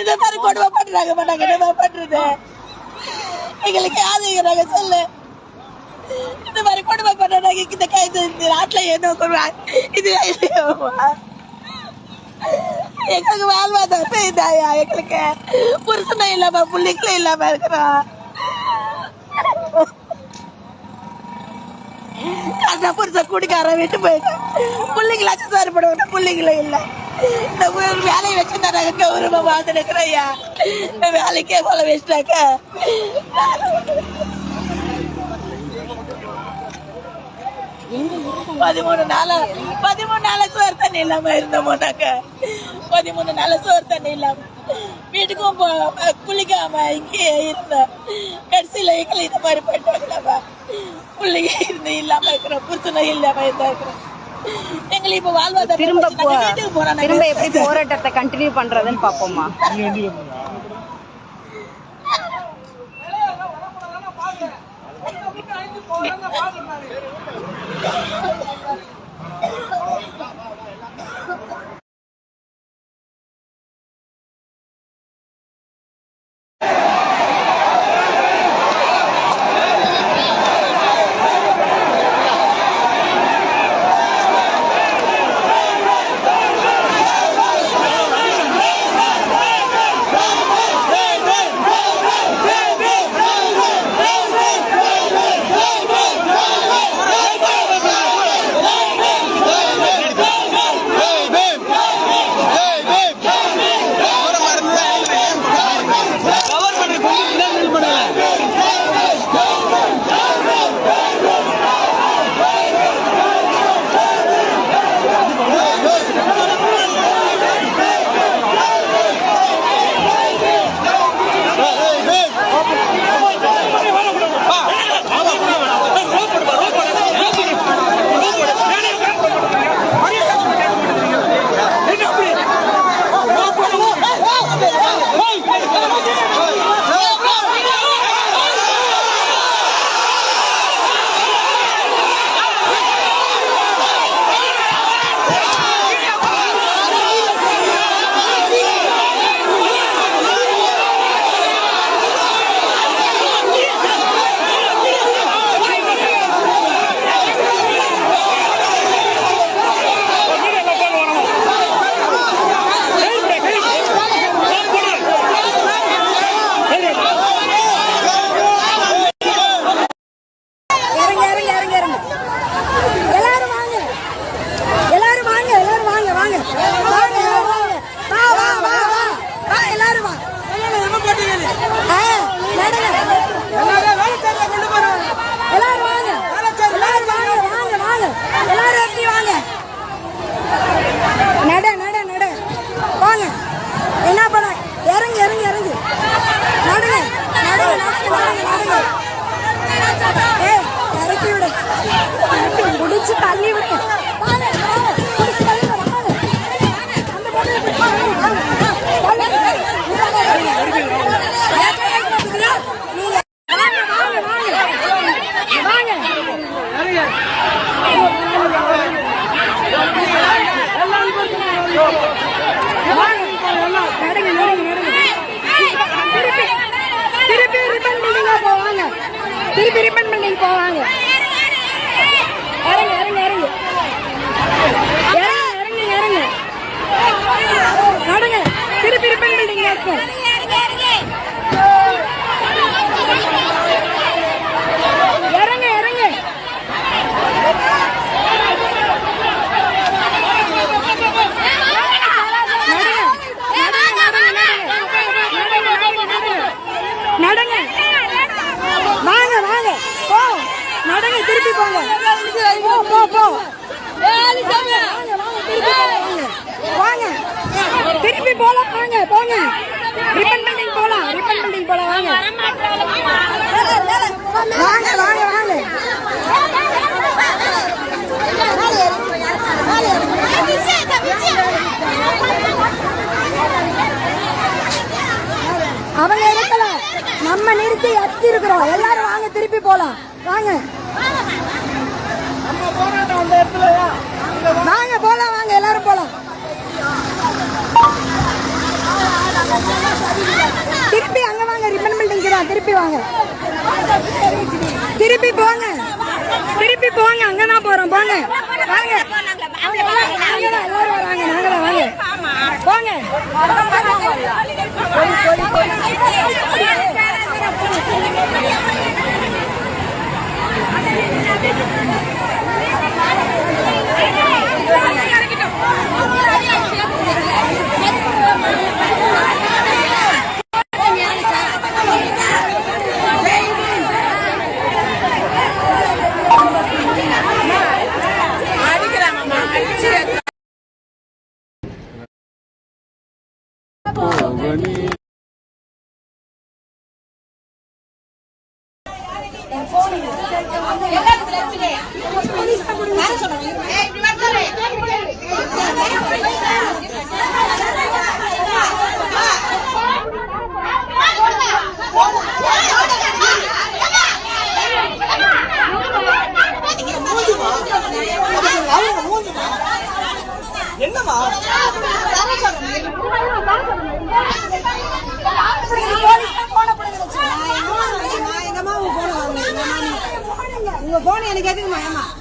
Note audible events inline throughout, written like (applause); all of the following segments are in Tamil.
இந்த மாதிரி கொடுமை பண்றாங்க மாட்டாங்க. என்ன பண்றது? எங்களுக்கு யாருங்கிறாங்க சொல்லு. இந்த மாதிரி கொடுமை பண்றாங்க இந்த கைது இந்த நாட்டுல என்ன கொடுவாங்க இது எங்களுக்கு வாழ்வாதாரம் இதாயா எங்களுக்கு புருஷனா இல்லாம பிள்ளைங்களும் இல்லாம இருக்கிறோம். அந்த புருஷன் குடிக்காரன் விட்டு போயிட்டான் பிள்ளைங்களாச்சும் சரிப்படுவோம் பிள்ளைங்களும் இல்லை. இந்த வேலையை வச்சு தராங்க கௌரவமா வாழ்ந்து ஐயா வேலைக்கே கொலை வச்சுட்டாக்க பதிமூணு நாளா பதிமூணு நாளா சோறு தண்ணி இல்லாம இருந்தோமோனாக்க பதிமூணு நாளா சோறு தண்ணி இல்லாம. வீட்டுக்கும் போ- குளிக்காம இங்கேயே இருந்தோம் கடைசியில எங்களை இந்த மாதிரி பண்ணிட்டாங்களாமா? பிள்ளைங்க இருந்து இல்லாம இருக்கிறோம் புருஷனும் இல்லாம இருந்தா இருக்கிறோம். எங்களை இப்ப வாழ்வாதாரம் திரும்ப. திரும்ப எப்படி போராட்டத்தை கண்டினியூ பண்றதுன்னு பாப்போமா இறங்க (laughs) Yeah. போலாம் வாங்க போங்க. ரிப்பன் பில்டிங் போலாம் ரிப்பன் பில்டிங் போலாம் வாங்க. வாங்க வாங்க வாங்க. அவங்க எடுக்கல நம்ம நிறுத்தி எத்தி இருக்கிறோம் எல்லாரும் வாங்க திருப்பி போலாம். வாங்க. வாங்க போலாம் வாங்க எல்லாரும் போலாம். திருப்பி அங்க வாங்க ரிப்பன் பில்டிங் தான் திருப்பி வாங்க. திருப்பி போங்க. திருப்பி போங்க அங்கதான் போறோம் போங்க. வாங்க. நாங்கதான் எல்லாரும் வாங்க. போங்க. Ani Itu.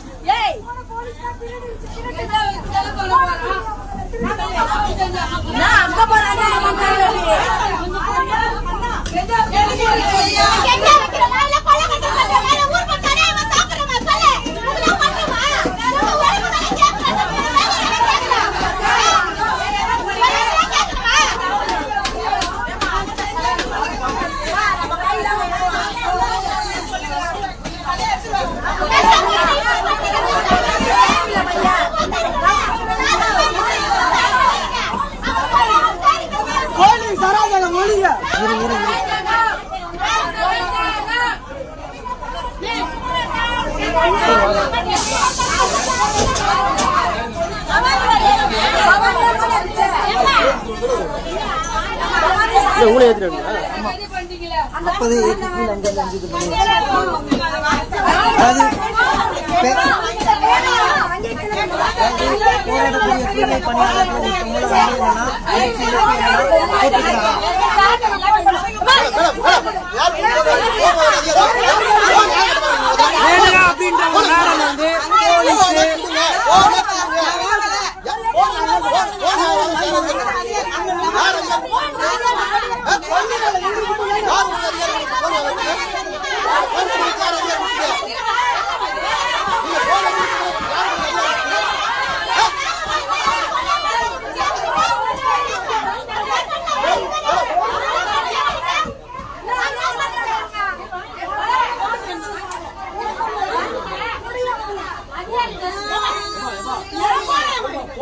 ஊழல் ஏற்றுறீங்களா அஞ்சு போன் எனக்கு எதுக்குமா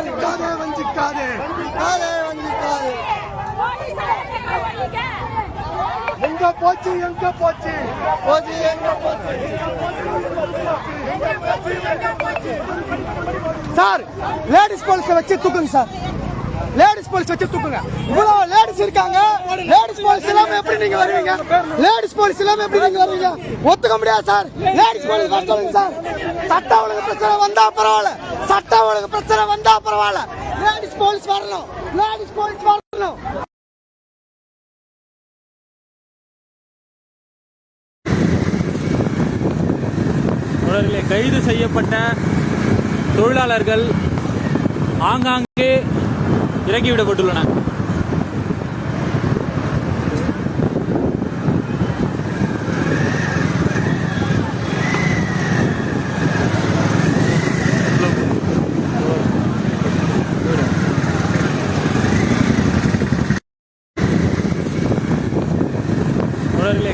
வஞ்சிக்காதே வஞ்சிக்காதே வஞ்சிக்காதே வஞ்சிக்காதே எங்க போச்சு எங்க போச்சு? போச்சு எங்க போச்சு? சார் லேடிஸ் போலீஸ் வச்சு தூக்குங்க சார். லேடிஸ் போலீஸ் வச்சு தூக்குங்க. இவ்வளவு லேடிஸ் இருக்காங்க. லேடிஸ் போலீஸ் இல்லாம எப்படி நீங்க வருவீங்க? லேடிஸ் போலீஸ் இல்லாம எப்படி நீங்க வருவீங்க? ஒத்துக்க முடியாது சார். லேடிஸ் போலீஸ் வர சொல்லுங்க சார். சட்ட ஒழுங்கு பிரச்சனை வந்தா பரவாயில்ல. சட்டம் ஒழுங்கு பிரச்சனை வந்தா பரவாயில்ல. லேடிஸ் போலீஸ் வரணும். லேடிஸ் போலீஸ் வரணும். தொடர்களே கைது செய்யப்பட்ட தொழிலாளர்கள் ஆங்காங்கே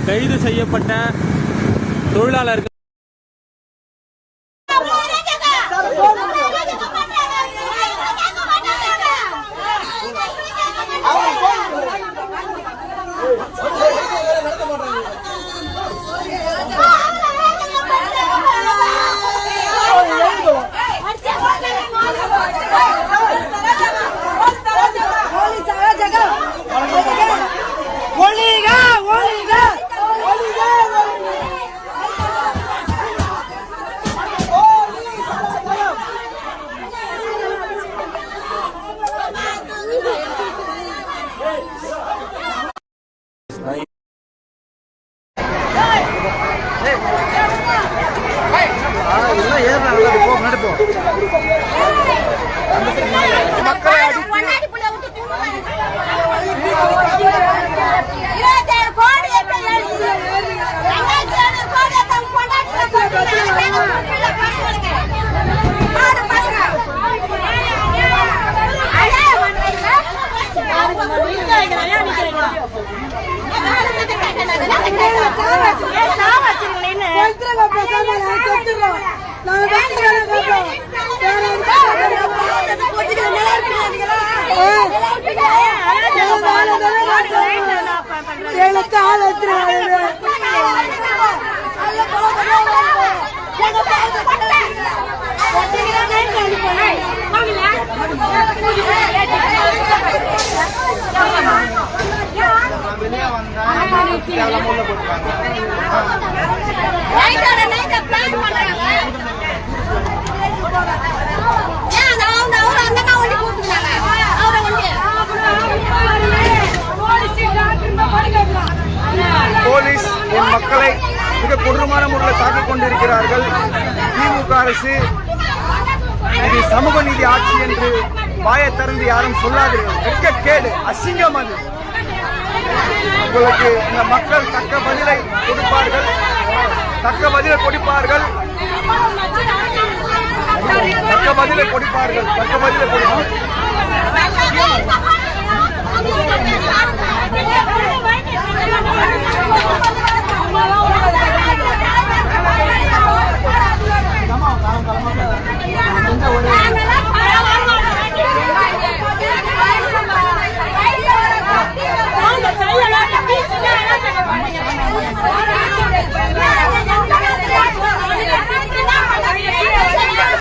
கைது செய்யப்பட்ட தொழிலாளர்கள் எனக்கு ஆள் போலீஸ் என் மக்களை மிக கொடூரமான முறையில் தாக்கிக் கொண்டிருக்கிறார்கள். திமுக அரசு இது சமூக நீதி ஆட்சி என்று வாயை திறந்து யாரும் சொல்லாதீர்கள் வெட்கக்கேடு அசிங்கம் அது. உங்களுக்கு இந்த மக்கள் தக்க பதிலை கொடுப்பார்கள். தக்க பதிலை கொடுப்பார்கள். தக்க பதிலை கொடுப்பார்கள். தக்க பதிலை கொடுப்பார்கள்.